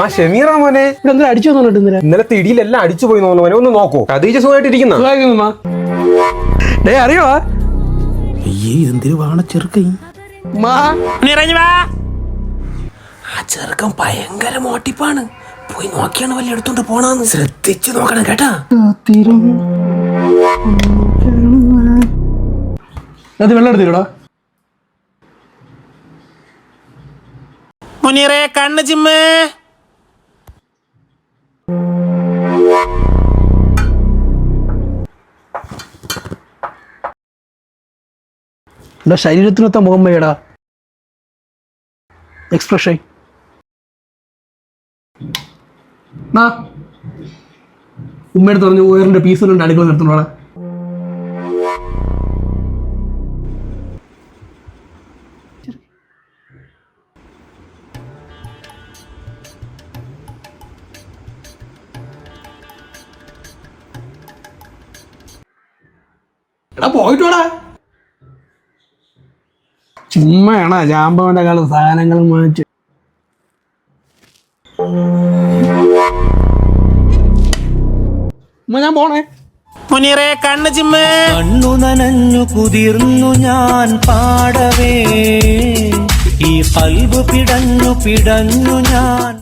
ആ ഷമീറ മോനെ. ഇവിടെ എന്താ അടിച്ചു വന്നോട്ട് ഇന്നലെ. ഇന്നലത്തെ ഇടിയിലെല്ലാം അടിച്ചു പോയി തോന്നുന്നു മോനെ. ഒന്ന് നോക്കൂ. അതീജ സുഖമായിട്ടിരിക്കുന്ന? സുഖമായിരിക്കുന്നു ഡേ അറിയോ? അയ്യേ ഇതെന്തിനു വാണ ചെറുക്കൈ മാ ആ ചെറുക്കൻ ഭയങ്കര മോട്ടിപ്പാണ്. പോയി നോക്കിയാണ് വല്ല എടുത്തോണ്ട് പോണാന്ന്. ശ്രദ്ധിച്ചു നോക്കണം കേട്ടാ. അത് വെള്ളം എടുത്തില്ലടാ? മുനീറെ കണ്ണ് ചിമ്മേ എന്റെ ശരീരത്തിനൊത്ത മുഖം വയ്യടാ. എക്സ്പ്രഷൻ ഉമ്മയെടുത്ത് പറഞ്ഞു ഉയറിന്റെ പീസുകളുണ്ട് അടുക്കള നിർത്തുന്നോടാ എടാ പോയിട്ടോടാ. ചുമ്മാണ ജാമ്പവന്റെ കാല സാധനങ്ങൾ മാറ്റി. ഞാൻ പോണേ. മുനീറെ കണ്ണു ചിമ്മ. കണ്ണു നനഞ്ഞു കുതിർന്നു ഞാൻ പാടവേ. ഈ പൽവ് പിടഞ്ഞു പിടഞ്ഞു ഞാൻ